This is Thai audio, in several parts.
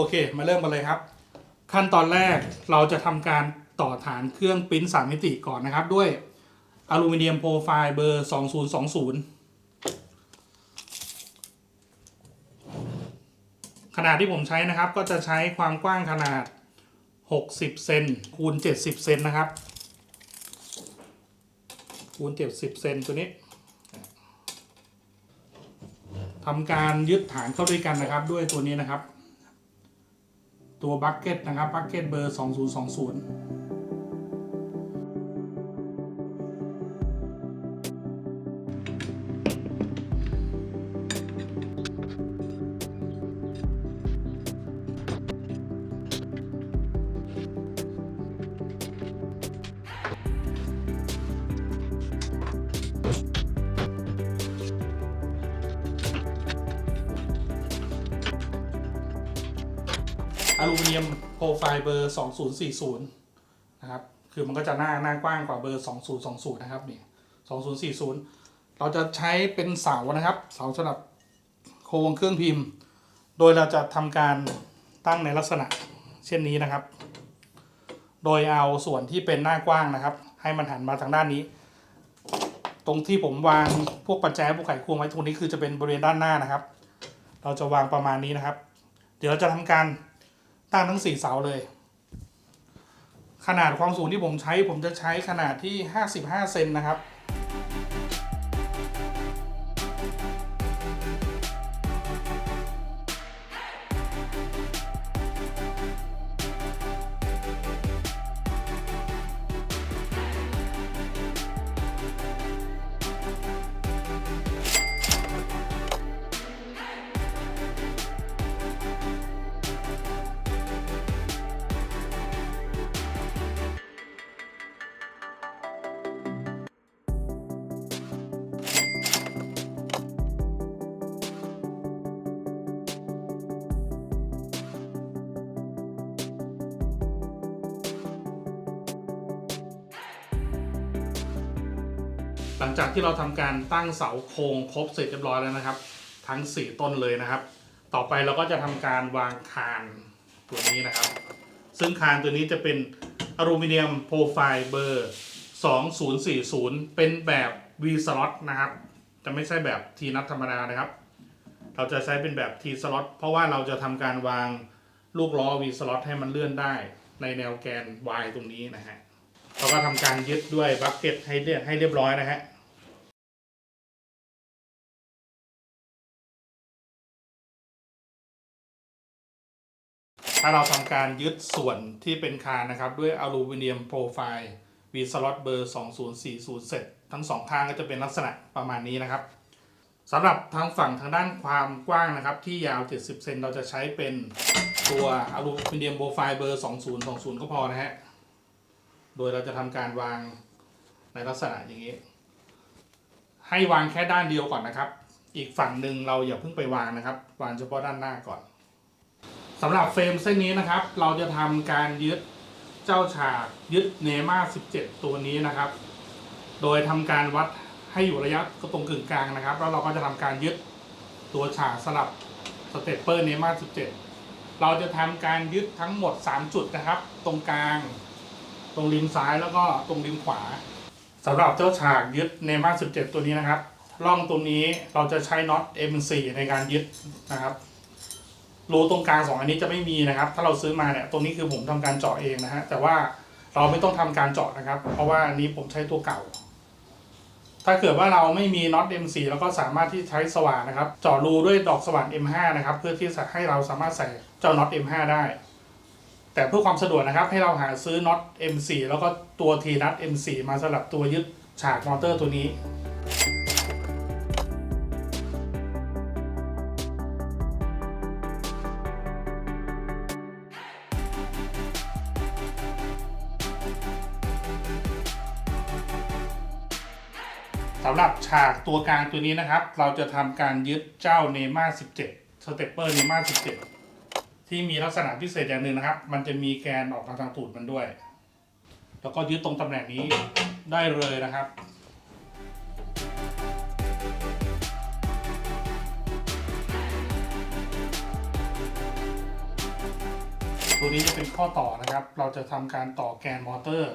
โอเค มาเริ่มกันเลยครับ ขั้นตอนแรกเราจะทำการต่อฐานเครื่องปริ้นสามมิติก่อนนะครับ ด้วยอลูมิเนียมโปรไฟล์เบอร์ 2020 ขนาดที่ผมใช้นะครับ ก็จะใช้ความกว้างขนาด 60 เซนคูณ 70 เซนนะครับ คูณ 70 เซนตัวนี้ทำการยึดฐานเข้าด้วยกันนะครับ ด้วยตัวนี้นะครับ ตัวบัคเก็ตนะครับบัคเก็ตเบอร์ 2020 บอร์ 2040 นะครับ คือมันก็จะหน้าหน้ากว้างกว่าเบอร์ 2020 นะครับนี่2040 เราจะใช้เป็นเสานะครับ เสาสำหรับโครงเครื่องพิมพ์ โดยเราจะทำการตั้งในลักษณะเช่นนี้นะครับ โดยเอาส่วนที่เป็นหน้ากว้างนะครับ ให้มันหันมาทางด้านนี้ ตรงที่ผมวางพวกปัจจัยพวกไขควงไว้ตรงนี้คือจะเป็นบริเวณด้านหน้านะครับ เราจะวางประมาณนี้นะครับ เดี๋ยวเราจะทำการตั้งทั้งสี่เสาเลย ขนาดความสูงที่ผมใช้ผมจะใช้ขนาดที่ 55 เซนนะครับ หลังจากที่เราทำการตั้งเสาโครงครบเสร็จเรียบร้อยแล้วนะครับ ทั้ง 4 ต้นเลยนะครับ ต่อไปเราก็จะทำการวางคานตัวนี้นะครับ ซึ่งคานตัวนี้จะเป็นอลูมิเนียมโปรไฟล์เบอร์ 2040 เป็นแบบ V slot นะครับ จะไม่ใช่แบบ T นัทธรรมดานะครับ เราจะใช้เป็นแบบ T slot เพราะว่าเราจะทำการวางลูกล้อ V slot ให้มันเลื่อนได้ในแนวแกน Y ตรงนี้นะฮะ เราก็ทำการยึดด้วยบัคเก็ตให้เรียให้เรียบร้อยนะฮะถ้าเราทำการยึดส่วนที่เป็นคานนะครับ ด้วยอลูมิเนียมโปรไฟล์ V slot เบอร์2040เสร็จทั้งสองข้างก็จะเป็นลักษณะประมาณนี้นะครับสำหรับทางฝั่งทางด้านความกว้างนะครับ ที่ยาว 70 เซนเราจะใช้เป็นตัวอลูมิเนียมโปรไฟล์เบอร์ 2020 ก็พอนะฮะ โดยเราจะทำการวางในลักษณะอย่างนี้ ให้วางแค่ด้านเดียวก่อนนะครับ อีกฝั่งหนึ่งเราอย่าเพิ่งไปวางนะครับ วางเฉพาะด้านหน้าก่อนสำหรับเฟรมเส้นนี้นะครับ เราจะทำการยึดเจ้าฉากยึดเนม่า17 ตัวนี้นะครับ โดยทำการวัดให้อยู่ระยะตรงกึ่งกลางนะครับ แล้วเราก็จะทำการยึดตัวฉากสลับสเตปเปอร์เนม่า17 เราจะทำการยึดทั้งหมด 3 จุดนะครับ ตรงกลาง ตรงริมซ้ายแล้วก็ตรงริมขวาสำหรับเจ้าฉากยึดเนม่า17 ตัวนี้นะครับร่องตรงนี้เราจะใช้น็อต M4 ในการยึดนะครับรูตรงกลางสองอันนี้จะไม่มีนะครับ ถ้าเราซื้อมาเนี่ยตรงนี้คือผมทำการเจาะเองนะฮะแต่ว่าเราไม่ต้องทำการเจาะนะครับ เพราะว่าอันนี้ผมใช้ตัวเก่า ถ้าเกิดว่าเราไม่มีน็อต M4 เราก็สามารถที่ใช้สว่านนะครับเจาะรูด้วยดอกสว่าน M5 นะครับ เพื่อที่จะให้เราสามารถใส่เจ้าน็อต M5 ได้ แต่เพื่อความสะดวกนะครับ ให้เราหาซื้อน็อต M4 แล้วก็ตัว T น็อต M4 มาสำหรับตัวยึดฉากมอเตอร์ตัวนี้สำหรับฉากตัวกลางตัวนี้นะครับ เราจะทำการยึดเจ้าเนม่า17 สเตปเปอร์เนม่า17 ที่มีลักษณะพิเศษอย่างหนึ่งนะครับ มันจะมีแกนออกมาทางตูดมันด้วย แล้วก็ยึดตรงตำแหน่งนี้ได้เลยนะครับตัวนี้จะเป็นข้อต่อนะครับ เราจะทำการต่อแกนมอเตอร์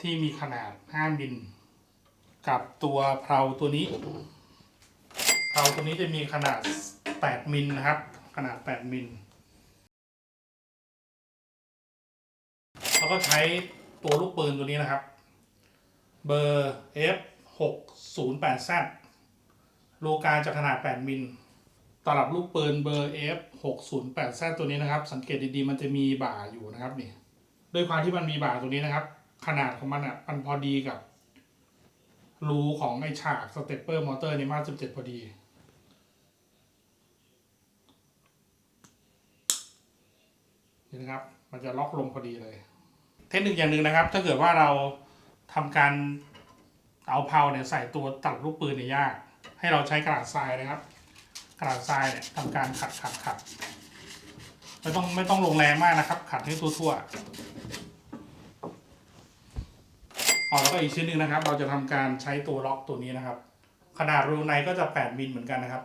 ที่มีขนาด 5 มิล กับตัวเพลาตัวนี้ เพลาตัวนี้จะมีขนาด 8 มิลนะครับ ขนาด 8 มิล แล้วก็ใช้ตัวลูกปืนตัวนี้นะครับ เบอร์ F 6 0 8 Z โลกาจะขนาด 8 มิลตลับลูกปืนเบอร์ F 6 0 8 Z ตัวนี้นะครับ สังเกตดีๆ มันจะมีบ่าอยู่นะครับนี่ด้วยความที่มันมีบ่าตัวนี้นะครับ ขนาดของมันอะมันพอดีกับรูของไอฉากสเตปเปอร์มอเตอร์ในมา17 พอดีนี่นะครับ มันจะล็อกลงพอดีเลย เทคนิคอย่างหนึ่งนะครับ ถ้าเกิดว่าเราทำการเอาเพลาเนี่ยใส่ตัวตัดลูกปืนเนี่ยยาก ให้เราใช้กระดาษทรายนะครับ กระดาษทรายเนี่ยทำการขัดขัดขัดไม่ต้องไม่ต้องลงแรงมากนะครับ ขัดให้ทั่วๆอ๋อแล้วก็อีกชิ้นหนึ่งนะครับ เราจะทำการใช้ตัวล็อกตัวนี้นะครับ ขนาดรูในก็จะ 8มิลเหมือนกันนะครับ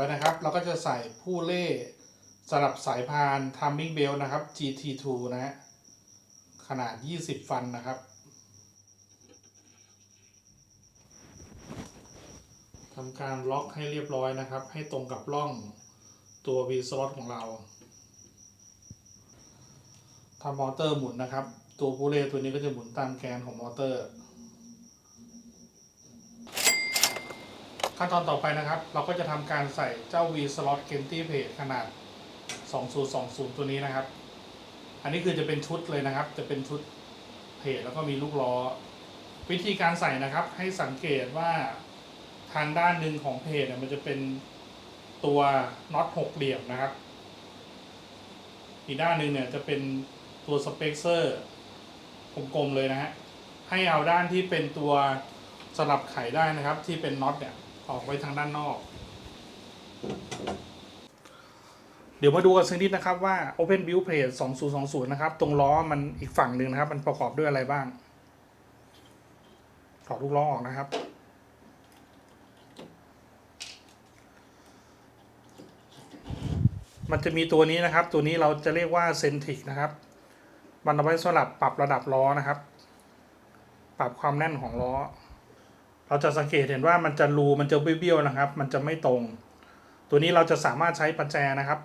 ไปนะครับ เราก็จะใส่ผู้เล่สลับสายพาน timing belt นะครับ GT2 นะฮะขนาด 20 ฟันนะครับ ทำการล็อกให้เรียบร้อยนะครับ ให้ตรงกับร่องตัว V slot ของเราทำมอเตอร์หมุนนะครับ ตัวผู้เล่ตัวนี้ก็จะหมุนตามแกนของมอเตอร์ ขั้นตอนต่อไปนะครับ เราก็จะทำการใส่เจ้า V slot g e n t y Plate ขนาด 2020 ตัวนี้นะครับ อันนี้คือจะเป็นชุดเลยนะครับ จะเป็นชุดเพจแล้วก็มีลูกล้อ วิธีการใส่นะครับ ให้สังเกตว่าทางด้านหนึ่งของเพจเนี่ยมันจะเป็นตัวน็อตหกเหลี่ยมนะครับ อีกด้านหนึ่งเนี่ยจะเป็นตัวสเปกเซอร์กลมๆเลยนะฮะให้เอาด้านที่เป็นตัวสลับไขได้นะครับ ที่เป็นน็อตเนี่ย ออกไว้ทางด้านนอก เดี๋ยวมาดูกันสักนิดนะครับว่า Open Build Plate 2020 นะครับ ตรงล้อมันอีกฝั่งหนึ่งนะครับ มันประกอบด้วยอะไรบ้าง ถอดลูกล้อออกนะครับมันจะมีตัวนี้นะครับ ตัวนี้เราจะเรียกว่าเซนทิกนะครับ มันเอาไว้สำหรับปรับระดับล้อนะครับ ปรับความแน่นของล้อ เราจะสังเกตเห็นว่ามันจะรูมันจะเบี้ยวๆนะครับ มันจะไม่ตรง ตัวนี้เราจะสามารถใช้ประแจนะครับ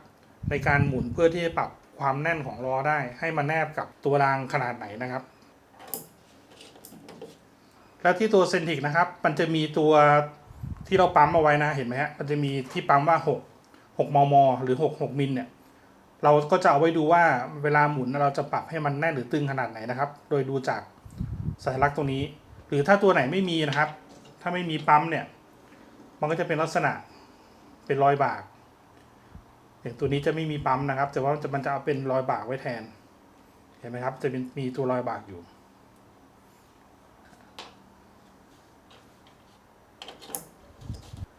ในการหมุนเพื่อที่จะปรับความแน่นของล้อได้ ให้มันแนบกับตัวรางขนาดไหนนะครับ แล้วที่ตัวเซนทิกนะครับ มันจะมีตัวที่เราปั๊มเอาไว้นะเห็นไหมฮะมันจะมีที่ปั๊มว่า 6 6 มม หรือ 6 6มิลเนี่ยเราก็จะเอาไว้ดูว่าเวลาหมุนเราจะปรับให้มันแน่นหรือตึงขนาดไหนนะครับ โดยดูจากสัญลักษณ์ตรงนี้ หรือถ้าตัวไหนไม่มีนะครับ ถ้าไม่มีปั๊มเนี่ย มันก็จะเป็นลักษณะเป็นรอยบากอย่างตัวนี้จะไม่มีปั๊มนะครับ แต่ว่าจะมันจะเอาเป็นรอยบากไว้แทน เห็นไหมครับ จะมีตัวรอยบากอยู่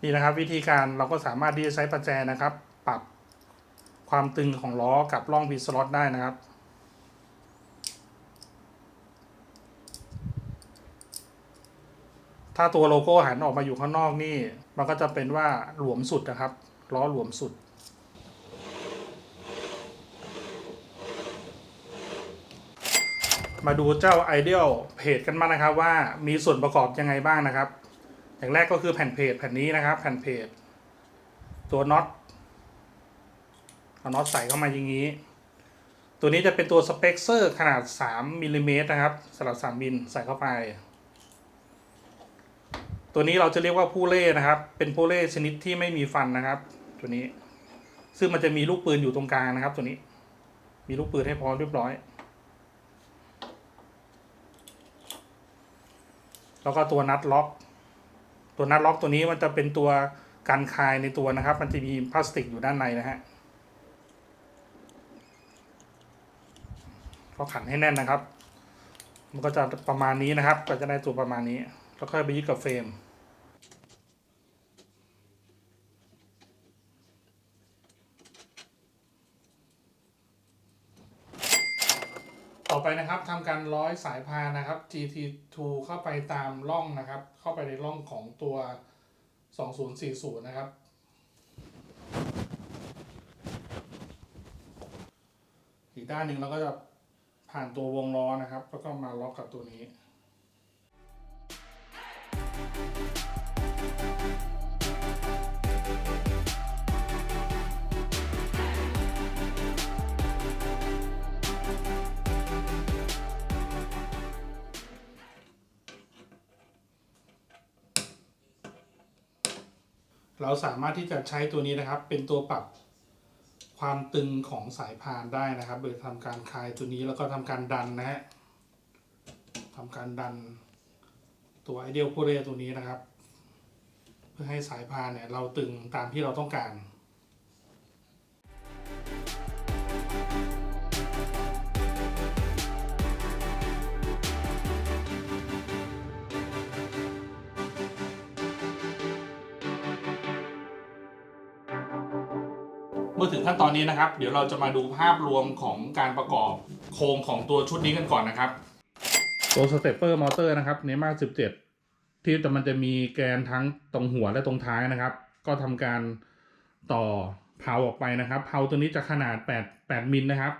นี่นะครับ วิธีการเราก็สามารถที่จะใช้ประแจนะครับ ปรับความตึงของล้อกับร่องวีสล็อตได้นะครับ ถ้าตัวโลโก้หันออกมาอยู่ข้างนอกนี่ มันก็จะเป็นว่าหลวมสุดนะครับ ล้อหลวมสุด มาดูเจ้า Ideal เพจกันบ้างนะครับว่ามีส่วนประกอบยังไงบ้างนะครับ อย่างแรกก็คือแผ่นเพจแผ่นนี้นะครับ แผ่นเพจตัวน็อตเอาน็อตใส่เข้ามาอย่างนี้ ตัวนี้จะเป็นตัวสเปกเซอร์ขนาด 3มิลลิเมตรนะครับสำหรับ3มิลใส่เข้าไป ตัวนี้เราจะเรียกว่าผู้เล่นะครับ เป็นผู้เล่ชนิดที่ไม่มีฟันนะครับ ตัวนี้ ซึ่งมันจะมีลูกปืนอยู่ตรงกลางนะครับ ตัวนี้ มีลูกปืนให้พร้อมเรียบร้อย แล้วก็ตัวนัดล็อก ตัวนัดล็อกตัวนี้มันจะเป็นตัวกันคายในตัวนะครับ มันจะมีพลาสติกอยู่ด้านในนะฮะก็ขันให้แน่นนะครับ มันก็จะประมาณนี้นะครับ ก็จะได้ตัวประมาณนี้ แล้วค่อยไปยึดกับเฟรม ไปนะครับทำการร้อยสายพานนะครับ GT2 เข้าไปตามร่องนะครับ เข้าไปในร่องของตัว 2040 นะครับ อีกด้านหนึ่งเราก็จะผ่านตัววงล้อนะครับ แล้วก็มาล็อกกับตัวนี้ เราสามารถที่จะใช้ตัวนี้นะครับ เป็นตัวปรับความตึงของสายพานได้นะครับ โดยทำการคลายตัวนี้แล้วก็ทำการดันนะฮะทำการดันตัวไอเดียลโพเรตัวนี้นะครับ เพื่อให้สายพานเนี่ยเราตึงตามที่เราต้องการ อถึงขั้นตอนนี้นะครับ เดี๋ยวเราจะมาดูภาพรวมของการประกอบโครงของตัวชุดนี้กันก่อนนะครับ ตัวสเตปเปอร์มอเตอร์นะครับเนมา17 ที่แต่มันจะมีแกนทั้งตรงหัวและตรงท้ายนะครับ ก็ทำการต่อเพาออกไปนะครับเพาตัวนี้จะขนาด 8 8มิลนะครับ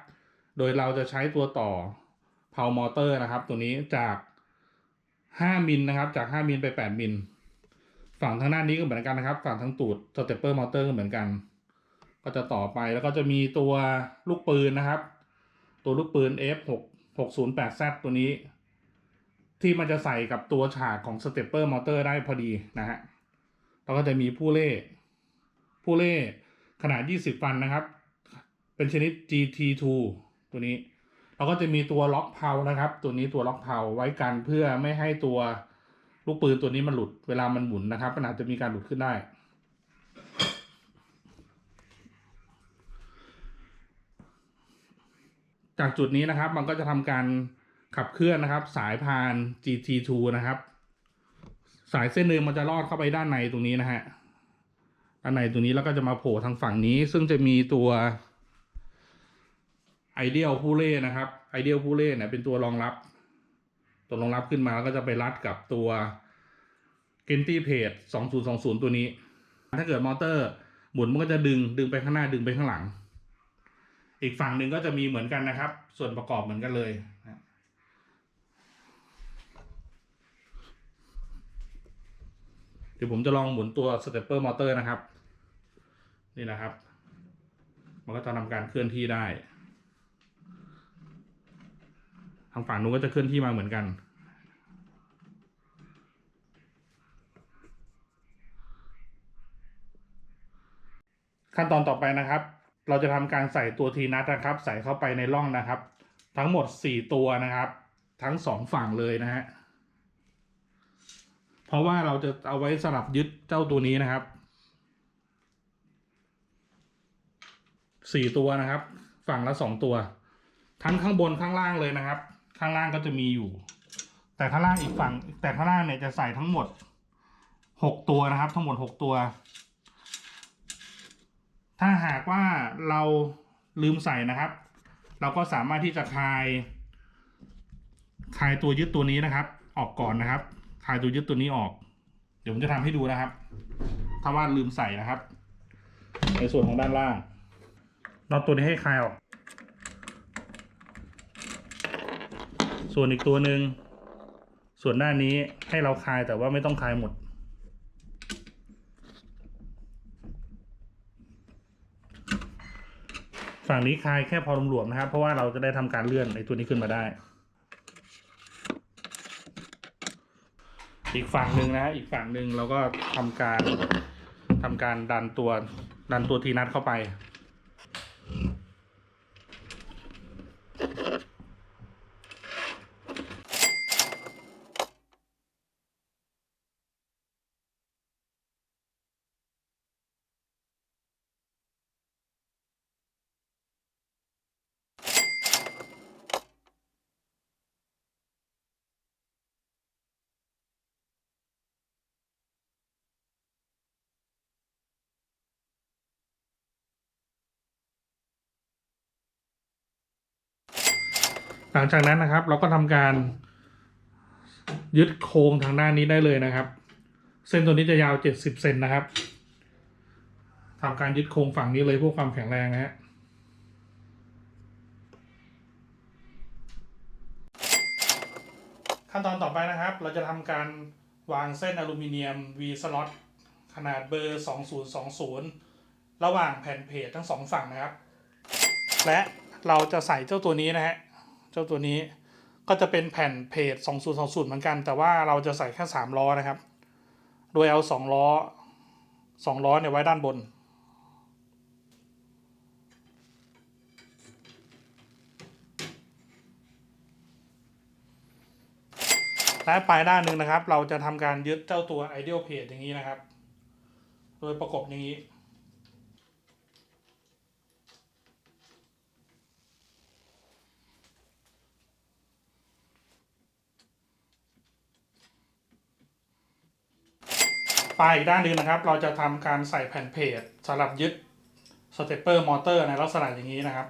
โดยเราจะใช้ตัวต่อเพามอเตอร์นะครับ ตัวนี้จาก 5มิลนะครับ จาก 5มิลไป 8มิลฝั่งทางด้านนี้ก็เหมือนกันนะครับ ฝั่งทั้งตูดสเตปเปอร์มอเตอร์ก็เหมือนกัน ก็จะต่อไปแล้วก็จะมีตัวลูกปืนนะครับ ตัวลูกปืน F 6 6 0 8 Z ตัวนี้ ที่มันจะใส่กับตัวฉากของสเตปเปอร์มอเตอร์ได้พอดีนะฮะแล้วก็จะมีผู้เล่ผู้เล่ขนาด 20 ฟันนะครับ เป็นชนิด GT2 ตัวนี้ แล้วก็จะมีตัวล็อกเพานะครับ ตัวนี้ตัวล็อกเพาไว้กันเพื่อไม่ให้ตัวลูกปืนตัวนี้มันหลุดเวลามันหมุนนะครับมันอาจจะมีการหลุดขึ้นได้ จากจุดนี้นะครับ มันก็จะทำการขับเคลื่อนนะครับ สายพาน GT2 นะครับ สายเส้นหนึ่งมันจะลอดเข้าไปด้านในตรงนี้นะฮะด้านในตรงนี้แล้วก็จะมาโผล่ทางฝั่งนี้ ซึ่งจะมีตัวไอเดียลผู้เล่นะครับไอเดียลผู้เล่เนี่ยเป็นตัวรองรับ ตัวรองรับขึ้นมาแล้วก็จะไปรัดกับตัวเกนตี้เพจ2020 ตัวนี้ ถ้าเกิดมอเตอร์หมุนมันก็จะดึงดึงไปข้างหน้าดึงไปข้างหลัง อีกฝั่งหนึ่งก็จะมีเหมือนกันนะครับ ส่วนประกอบเหมือนกันเลยนะเดี๋ยวผมจะลองหมุนตัวสเตปเปอร์มอเตอร์นะครับ นี่นะครับ มันก็จะทำการเคลื่อนที่ได้ ทางฝั่งนู้นก็จะเคลื่อนที่มาเหมือนกันขั้นตอนต่อไปนะครับ เราจะทำการใส่ตัวทีนัทนะครับ ใส่เข้าไปในร่องนะครับ ทั้งหมดสี่ตัวนะครับ ทั้งสองฝั่งเลยนะฮะเพราะว่าเราจะเอาไว้สลับยึดเจ้าตัวนี้นะครับสี่ตัวนะครับ ฝั่งละสองตัว ทั้งข้างบนข้างล่างเลยนะครับ ข้างล่างก็จะมีอยู่ แต่ข้างล่างอีกฝั่ง แต่ข้างล่างเนี่ยจะใส่ทั้งหมดหกตัวนะครับ ทั้งหมดหกตัว ถ้าหากว่าเราลืมใส่นะครับ เราก็สามารถที่จะคลาย คลายตัวยึดตัวนี้นะครับ ออกก่อนนะครับ คลายตัวยึดตัวนี้ออก เดี๋ยวผมจะทำให้ดูนะครับ ถ้าว่าลืมใส่นะครับ ในส่วนของด้านล่างน็อตตัวนี้ให้คลายออก ส่วนอีกตัวหนึ่งส่วนด้านนี้ให้เราคลายแต่ว่าไม่ต้องคลายหมด ฝั่งนี้คลายแค่พอหลวมๆนะครับ เพราะว่าเราจะได้ทำการเลื่อนไอ้ตัวนี้ขึ้นมาได้ อีกฝั่งหนึ่งนะอีกฝั่งหนึ่งเราก็ทำการทำการดันตัวดันตัวทีนัดเข้าไป หลังจากนั้นนะครับ เราก็ทำการ ยึดโครงทางด้านนี้ได้เลยนะครับ เส้นตัวนี้จะยาว70เซนนะครับทำการยึดโครงฝั่งนี้เลยเพื่อความแข็งแรงนะฮะขั้นตอนต่อไปนะครับ เราจะทำการวางเส้นอลูมิเนียม V slot ขนาดเบอร์ 2020 ระหว่างแผ่นเพจทั้งสองฝั่งนะครับ และเราจะใส่เจ้าตัวนี้นะฮะ เจ้าตัวนี้ก็จะเป็นแผ่นเพจ2020 เหมือนกัน แต่ว่าเราจะใส่แค่3ล้อนะครับ โดยเอา2ล้อ2ล้อเนี่ยไว้ด้านบน และปลายด้านหนึ่งนะครับ เราจะทำการยึดเจ้าตัว ideal page อย่างนี้นะครับ โดยประกบอย่างนี้ ปลายอีกด้านหนึ่งนะครับ เราจะทำการใส่แผ่นเพจสำหรับยึดสเตปเปอร์มอเตอร์ในลักษณะอย่างนี้นะครับ